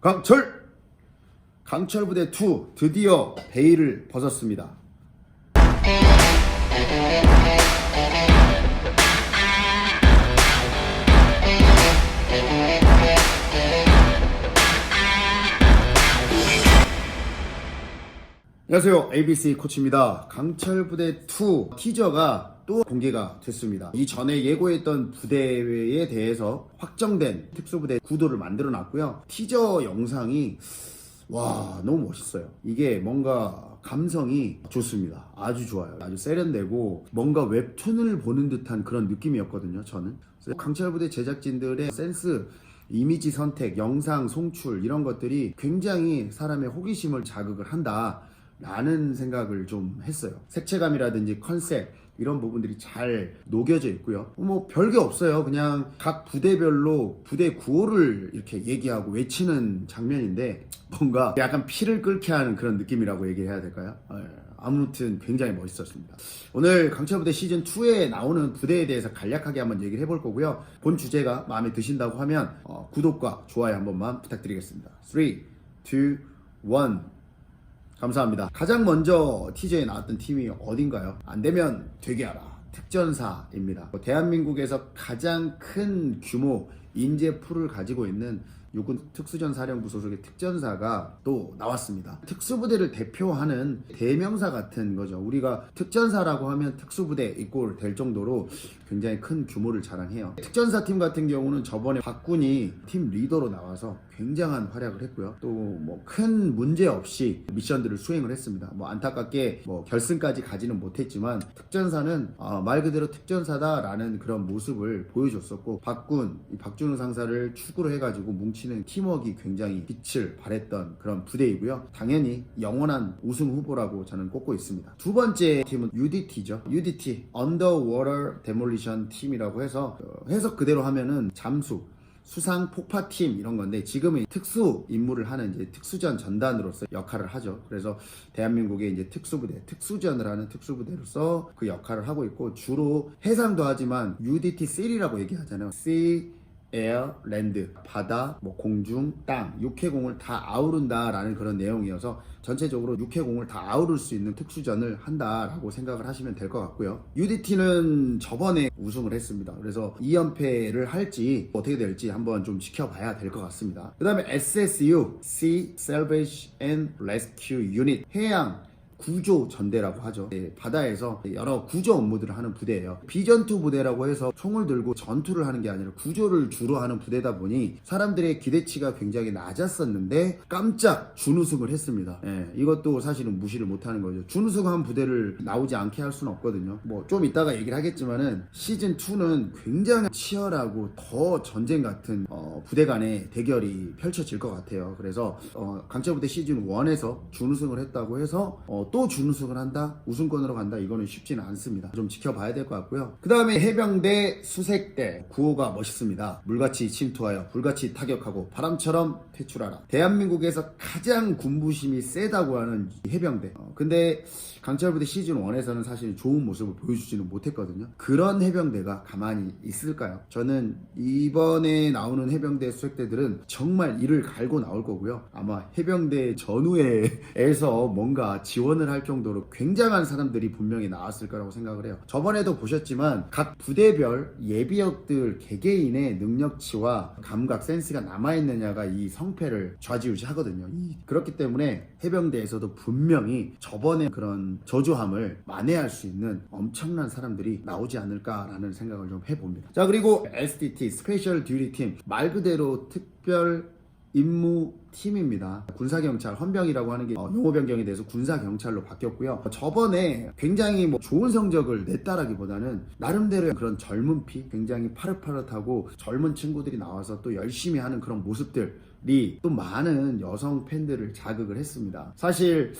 강철! 강철 부대 2 드디어 베일을 벗었습니다. 안녕하세요. ABC 코치입니다. 강철 부대 2 티저가 또 공개가 됐습니다. 이전에 예고했던 부대에 대해서 확정된 특수부대 구도를 만들어 놨고요. 티저 영상이 와 너무 멋있어요. 이게 뭔가 감성이 좋습니다. 아주 좋아요. 아주 세련되고 뭔가 웹툰을 보는 듯한 그런 느낌이었거든요. 저는 강철부대 제작진들의 센스 이미지 선택, 영상 송출 이런 것들이 굉장히 사람의 호기심을 자극을 한다. 라는 생각을 좀 했어요. 색채감이라든지 컨셉 이런 부분들이 잘 녹여져 있고요. 뭐 별게 없어요. 그냥 각 부대별로 부대 구호를 이렇게 얘기하고 외치는 장면인데 뭔가 약간 피를 끓게 하는 그런 느낌이라고 얘기해야 될까요? 예, 아무튼 굉장히 멋있었습니다. 오늘 강철부대 시즌 2에 나오는 부대에 대해서 간략하게 한번 얘기를 해볼 거고요. 본 주제가 마음에 드신다고 하면 어, 구독과 좋아요 한 번만 부탁드리겠습니다. 3, 2, 1 감사합니다. 가장 먼저 TJ에 나왔던 팀이 어딘가요? 안 되면 되게 알아. 특전사입니다. 뭐 대한민국에서 가장 큰 규모 인재 풀을 가지고 있는 육군 특수전사령부 소속의 특전사가 또 나왔습니다. 특수부대를 대표하는 대명사 같은 거죠. 우리가 특전사라고 하면 특수부대 이꼴 될 정도로 굉장히 큰 규모를 자랑해요. 특전사 팀 같은 경우는 저번에 박군이 팀 리더로 나와서 굉장한 활약을 했고요. 또 뭐 큰 문제 없이 미션들을 수행을 했습니다. 뭐 안타깝게 뭐 결승까지 가지는 못했지만 특전사는 어, 말 그대로 특전사다라는 그런 모습을 보여줬었고 박군, 이 박준우 상사를 축으로 해가지고 뭉치는 팀워크가 굉장히 빛을 발했던 그런 부대이고요. 당연히 영원한 우승 후보라고 저는 꼽고 있습니다. 두 번째 팀은 UDT죠. UDT Underwater Demolition Team이라고 해서 어, 해석 그대로 하면은 잠수 수상 폭파팀 이런 건데 지금은 특수 임무를 하는 이제 특수전 전단으로서 역할을 하죠. 그래서 대한민국의 이제 특수부대, 특수전을 하는 특수부대로서 그 역할을 하고 있고 주로 해상도 하지만 UDT C라고 얘기하잖아요. C 에어, 랜드, 바다, 뭐 공중, 땅, 육해공을 다 아우른다라는 그런 내용이어서 전체적으로 육해공을 다 아우를 수 있는 특수전을 한다라고 생각을 하시면 될 것 같고요. UDT는 저번에 우승을 했습니다. 그래서 2연패를 할지 어떻게 될지 한번 좀 지켜봐야 될 것 같습니다. 그 다음에 SSU, Sea Salvage and Rescue Unit, 해양 구조 전대라고 하죠. 네, 바다에서 여러 구조 업무들을 하는 부대예요. 비전투 부대라고 해서 총을 들고 전투를 하는 게 아니라 구조를 주로 하는 부대다 보니 사람들의 기대치가 굉장히 낮았었는데 깜짝 준우승을 했습니다. 예, 이것도 사실은 무시를 못하는 거죠. 준우승한 부대를 나오지 않게 할 수는 없거든요. 뭐 좀 이따가 얘기를 하겠지만은 시즌 2는 굉장히 치열하고 더 전쟁 같은 어, 부대 간의 대결이 펼쳐질 것 같아요. 그래서 어, 강철부대 시즌 1에서 준우승을 했다고 해서 어, 또 준우승을 한다, 우승권으로 간다 이거는 쉽지는 않습니다. 좀 지켜봐야 될 것 같고요. 그 다음에 해병대, 수색대 구호가 멋있습니다. 물같이 침투하여 불같이 타격하고 바람처럼 퇴출하라. 대한민국에서 가장 군부심이 세다고 하는 이 해병대. 어, 근데 강철부대 시즌 1에서는 사실 좋은 모습을 보여주지는 못했거든요. 그런 해병대가 가만히 있을까요? 저는 이번에 나오는 해병대 수색대들은 정말 이를 갈고 나올 거고요. 아마 해병대 전후에서 뭔가 지원 을 할 정도로 굉장한 사람들이 분명히 나왔을 거라고 생각을 해요. 저번에도 보셨지만 각 부대별 예비역들 개개인의 능력치와 감각, 센스가 남아있느냐가 이 성패를 좌지우지 하거든요. 이- 그렇기 때문에 해병대에서도 분명히 저번에 그런 저조함을 만회할 수 있는 엄청난 사람들이 나오지 않을까라는 생각을 좀 해봅니다. 자 그리고 SDT 스페셜 듀티 팀말 그대로 특별 임무 팀입니다. 군사경찰 헌병이라고 하는 게 어, 용어 변경이 돼서 군사경찰로 바뀌었고요. 어, 저번에 굉장히 뭐 좋은 성적을 냈다라기보다는 나름대로의 그런 젊은 피, 굉장히 파릇파릇하고 젊은 친구들이 나와서 또 열심히 하는 그런 모습들이 또 많은 여성 팬들을 자극을 했습니다. 사실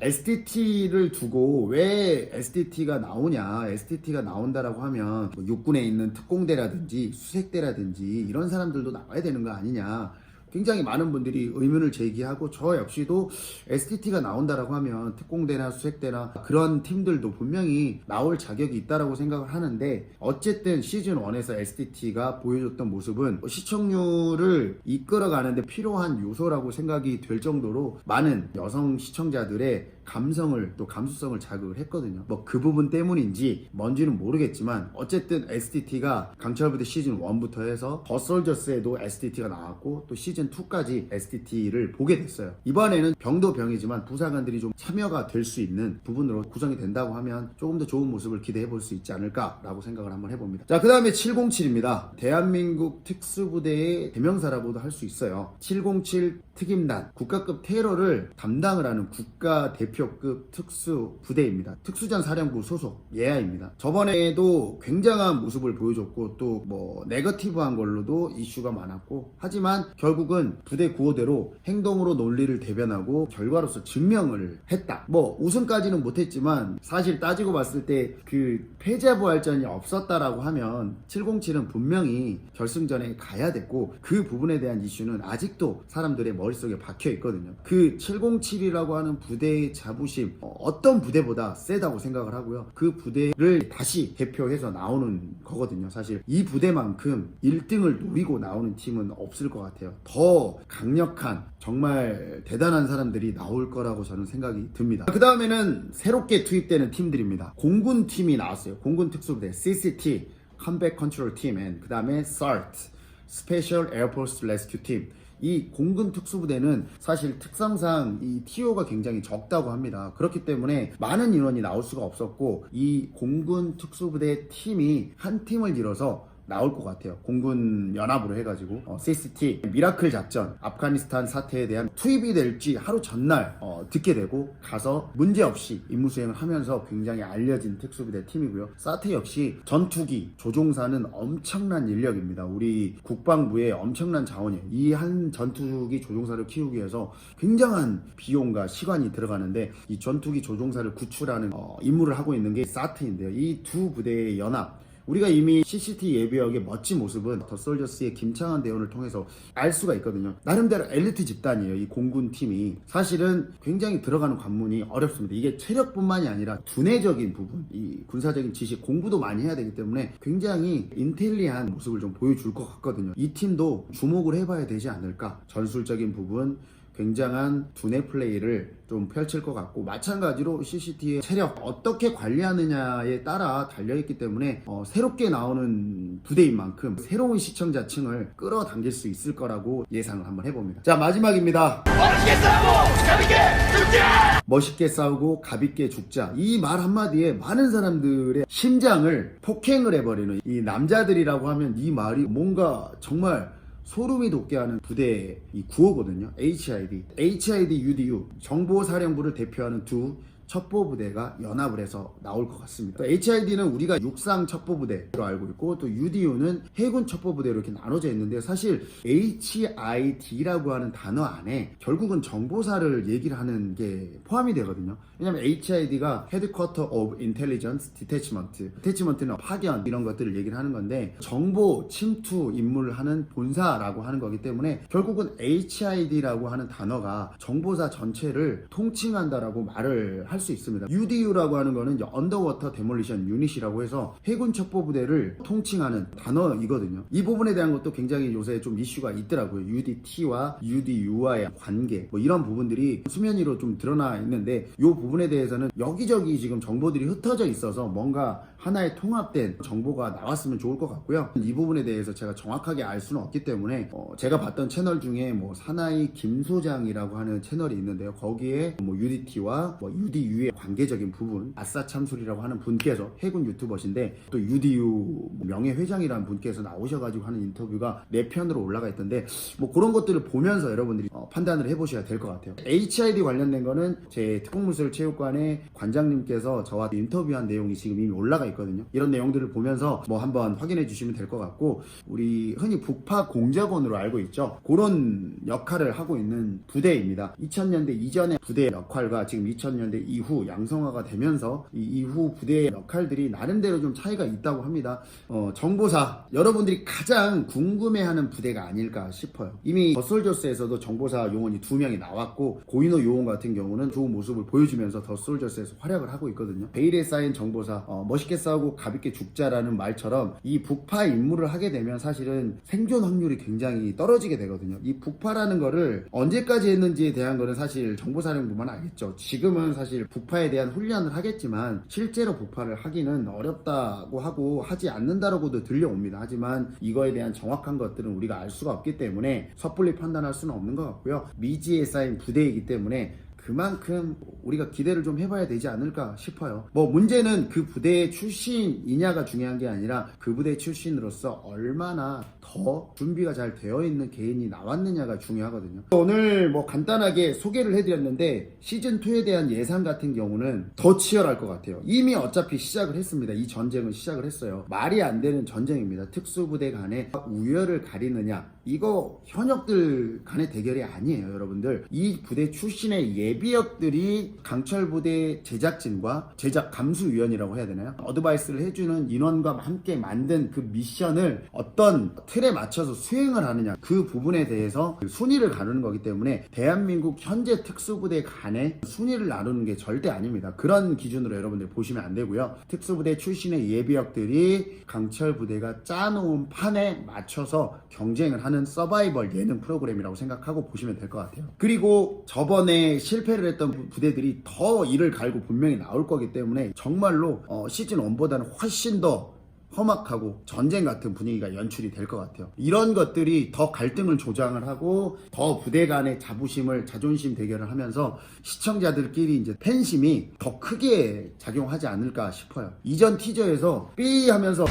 SDT를 두고 왜 SDT가 나오냐, SDT가 나온다라고 하면 뭐 육군에 있는 특공대라든지 수색대라든지 이런 사람들도 나와야 되는 거 아니냐. 굉장히 많은 분들이 의문을 제기하고 저 역시도 STT가 나온다라고 하면 특공대나 수색대나 그런 팀들도 분명히 나올 자격이 있다라고 생각을 하는데 어쨌든 시즌 1에서 STT가 보여줬던 모습은 시청률을 이끌어가는데 필요한 요소라고 생각이 될 정도로 많은 여성 시청자들의 감성을 또 감수성을 자극을 했거든요. 뭐 그 부분 때문인지 뭔지는 모르겠지만 어쨌든 STT가 강철부대 시즌 1부터 해서 더 솔저스에도 STT가 나왔고 또 시즌 2까지 STT를 보게 됐어요. 이번에는 병도 병이지만 부사관들이 좀 참여가 될 수 있는 부분으로 구성이 된다고 하면 조금 더 좋은 모습을 기대해 볼 수 있지 않을까라고 생각을 한번 해봅니다. 자, 그 다음에 707입니다. 대한민국 특수부대의 대명사라고도 할 수 있어요. 707 특임단 국가급 테러를 담당을 하는 국가대표급 특수부대입니다. 특수전 사령부 소속 예하입니다. 저번에도 굉장한 모습을 보여줬고 또 뭐 네거티브한 걸로도 이슈가 많았고 하지만 결국은 부대 구호대로 행동으로 논리를 대변하고 결과로서 증명을 했다. 뭐 우승까지는 못했지만 사실 따지고 봤을 때 그 패자부활전이 없었다라고 하면 707은 분명히 결승전에 가야 됐고 그 부분에 대한 이슈는 아직도 사람들의 머릿속에 박혀 있거든요. 그 707이라고 하는 부대의 자부심 어, 어떤 부대보다 세다고 생각을 하고요. 그 부대를 다시 대표해서 나오는 거거든요. 사실 이 부대만큼 1등을 노리고 나오는 팀은 없을 것 같아요. 더 강력한 정말 대단한 사람들이 나올 거라고 저는 생각이 듭니다. 그 다음에는 새롭게 투입되는 팀들입니다. 공군 팀이 나왔어요. 공군 특수부대 CCT 컴백 컨트롤 팀, 그 다음에 SART 스페셜 에어포스 레스큐 팀. 이 공군 특수부대는 사실 특성상 이 TO가 굉장히 적다고 합니다. 그렇기 때문에 많은 인원이 나올 수가 없었고 이 공군 특수부대 팀이 한 팀을 이뤄서 나올 것 같아요. 공군 연합으로 해가지고 어, CCT 미라클 작전 아프가니스탄 사태에 대한 투입이 될지 하루 전날 어, 듣게 되고 가서 문제 없이 임무 수행을 하면서 굉장히 알려진 특수부대 팀이고요. 사태 역시 전투기 조종사는 엄청난 인력입니다. 우리 국방부의 엄청난 자원이에요. 이 한 전투기 조종사를 키우기 위해서 굉장한 비용과 시간이 들어가는데 이 전투기 조종사를 구출하는 어, 임무를 하고 있는 게 사트인데요. 이 두 부대의 연합 우리가 이미 CCT 예비역의 멋진 모습은 더 솔저스의 김창환 대원을 통해서 알 수가 있거든요. 나름대로 엘리트 집단이에요. 이 공군 팀이 사실은 굉장히 들어가는 관문이 어렵습니다. 이게 체력뿐만이 아니라 두뇌적인 부분, 이 군사적인 지식 공부도 많이 해야 되기 때문에 굉장히 인텔리한 모습을 좀 보여줄 것 같거든요. 이 팀도 주목을 해봐야 되지 않을까. 전술적인 부분, 굉장한 두뇌 플레이를 좀 펼칠 것 같고 마찬가지로 CCT의 체력 어떻게 관리하느냐에 따라 달려있기 때문에 어, 새롭게 나오는 부대인 만큼 새로운 시청자층을 끌어당길 수 있을 거라고 예상을 한번 해봅니다. 자 마지막입니다. 멋있게 싸우고 가볍게 죽자. 멋있게 싸우고 가볍게 죽자. 이 말 한마디에 많은 사람들의 심장을 폭행을 해버리는 이 남자들이라고 하면 이 말이 뭔가 정말 소름이 돋게 하는 부대의 이 구호거든요. HID. HID UDU. 정보사령부를 대표하는 두 첩보부대가 연합을 해서 나올 것 같습니다. HID는 우리가 육상 첩보부대로 알고 있고 또 UDU는 해군 첩보부대로 이렇게 나눠져 있는데 사실 HID라고 하는 단어 안에 결국은 정보사를 얘기를 하는 게 포함이 되거든요. 왜냐면 HID가 Headquarter of Intelligence Detachment. Detachment는 파견 이런 것들을 얘기를 하는 건데 정보 침투 임무를 하는 본사라고 하는 거기 때문에 결국은 HID라고 하는 단어가 정보사 전체를 통칭한다라고 말을 할 수 있습니다. UDU라고 하는 거는 언더워터 데몰리션 유닛이라고 해서 해군 첩보 부대를 통칭하는 단어이거든요. 이 부분에 대한 것도 굉장히 요새 좀 이슈가 있더라고요. UDT와 UDU와의 관계 뭐 이런 부분들이 수면 위로 좀 드러나 있는데 이 부분에 대해서는 여기저기 지금 정보들이 흩어져 있어서 뭔가 하나의 통합된 정보가 나왔으면 좋을 것 같고요. 이 부분에 대해서 제가 정확하게 알 수는 없기 때문에 어, 제가 봤던 채널 중에 뭐 사나이 김소장이라고 하는 채널이 있는데요. 거기에 뭐 UDT와 뭐 UDU의 관계적인 부분 아싸 참술이라고 하는 분께서 해군 유튜버신데 또 UDU 명예회장이라는 분께서 나오셔가지고 하는 인터뷰가 내 편으로 올라가 있던데 뭐 그런 것들을 보면서 여러분들이 어, 판단을 해보셔야 될 것 같아요. HID 관련된 거는 제 특공무술 체육관의 관장님께서 저와 인터뷰한 내용이 지금 이미 올라가 있거든요. 이런 내용들을 보면서 뭐 한번 확인해 주시면 될 것 같고 우리 흔히 북파 공작원으로 알고 있죠. 그런 역할을 하고 있는 부대입니다. 2000년대 이전의 부대 역할과 지금 2000년대 이후 양성화가 되면서 이 이후 부대의 역할들이 나름대로 좀 차이가 있다고 합니다. 어, 정보사 여러분들이 가장 궁금해하는 부대가 아닐까 싶어요. 이미 더솔저스에서도 정보사 요원이 두 명이 나왔고 고인호 요원 같은 경우는 좋은 모습을 보여주면 서 더 솔저스에서 활약을 하고 있거든요. 베일에 쌓인 정보사 어, 멋있게 싸우고 가볍게 죽자라는 말처럼 이 북파 임무를 하게 되면 사실은 생존 확률이 굉장히 떨어지게 되거든요. 이 북파라는 거를 언제까지 했는지에 대한 거는 사실 정보사령부만 알겠죠. 지금은 사실 북파에 대한 훈련을 하겠지만 실제로 북파를 하기는 어렵다고 하고 하지 않는다라고도 들려옵니다. 하지만 이거에 대한 정확한 것들은 우리가 알 수가 없기 때문에 섣불리 판단할 수는 없는 것 같고요. 미지에 쌓인 부대이기 때문에 그만큼 우리가 기대를 좀 해봐야 되지 않을까 싶어요. 뭐 문제는 그 부대의 출신이냐가 중요한 게 아니라 그 부대 출신으로서 얼마나 더 준비가 잘 되어 있는 개인이 나왔느냐가 중요하거든요. 오늘 뭐 간단하게 소개를 해드렸는데 시즌 2에 대한 예상 같은 경우는 더 치열할 것 같아요. 이미 어차피 시작을 했습니다. 이 전쟁은 시작을 했어요. 말이 안 되는 전쟁입니다. 특수부대 간의 우열을 가리느냐 이거 현역들 간의 대결이 아니에요, 여러분들. 이 부대 출신의 예 비역들이 강철 부대 제작진과 제작 감수위원이라고 해야 되나요? 어드바이스를 해주는 인원과 함께 만든 그 미션을 어떤 틀에 맞춰서 수행을 하느냐 그 부분에 대해서 순위를 가르는 거기 때문에 대한민국 현재 특수부대 간의 순위를 나누는 게 절대 아닙니다. 그런 기준으로 여러분들 보시면 안 되고요. 특수부대 출신의 예비역들이 강철 부대가 짜놓은 판에 맞춰서 경쟁을 하는 서바이벌 예능 프로그램이라고 생각하고 보시면 될 것 같아요. 그리고 저번에 실패 를 했던 부- 부대들이 더 이를 갈고 분명히 나올 거기 때문에 정말로 어, 시즌 1보다는 훨씬 더 험악하고 전쟁 같은 분위기가 연출이 될 것 같아요. 이런 것들이 더 갈등을 조장을 하고 더 부대 간의 자부심을 자존심 대결을 하면서 시청자들끼리 이제 팬심이 더 크게 작용하지 않을까 싶어요. 이전 티저에서 삐 하면서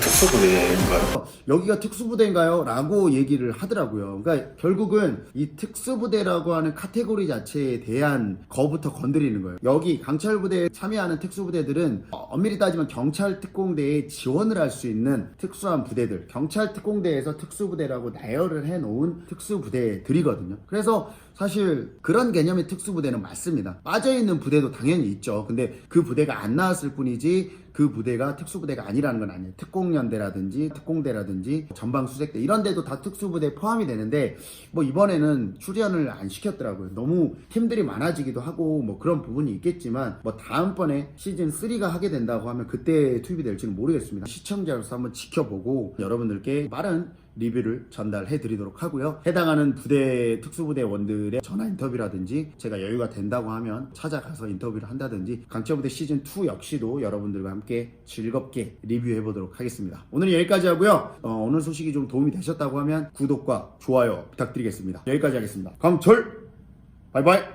특수부대인가요? 여기가 특수부대인가요? 라고 얘기를 하더라고요. 그러니까 결국은 이 특수부대라고 하는 카테고리 자체에 대한 거부터 건드리는 거예요. 여기 강철부대에 참여하는 특수부대들은 어, 엄밀히 따지면 경찰 특공대에 지 원을 할 수 있는 특수한 부대들, 경찰 특공대에서 특수부대라고 나열을 해놓은 특수부대들이거든요. 그래서 사실 그런 개념의 특수부대는 맞습니다. 빠져있는 부대도 당연히 있죠. 근데 그 부대가 안 나왔을 뿐이지 그 부대가 특수부대가 아니라는 건 아니에요. 특공연대라든지 특공대라든지 전방수색대 이런 데도 다 특수부대에 포함이 되는데 뭐 이번에는 출연을 안 시켰더라고요. 너무 팀들이 많아지기도 하고 뭐 그런 부분이 있겠지만 뭐 다음번에 시즌 3가 하게 된다고 하면 그때 투입이 될지는 모르겠습니다. 시청자로서 한번 지켜보고 여러분들께 빠른 리뷰를 전달해 드리도록 하고요. 해당하는 부대 특수부대원들의 전화 인터뷰라든지 제가 여유가 된다고 하면 찾아가서 인터뷰를 한다든지 강철부대 시즌 2 역시도 여러분들과 함께 즐겁게 리뷰해 보도록 하겠습니다. 오늘 여기까지 하고요. 어, 오늘 소식이 좀 도움이 되셨다고 하면 구독과 좋아요 부탁드리겠습니다. 여기까지 하겠습니다. 강철 바이바이.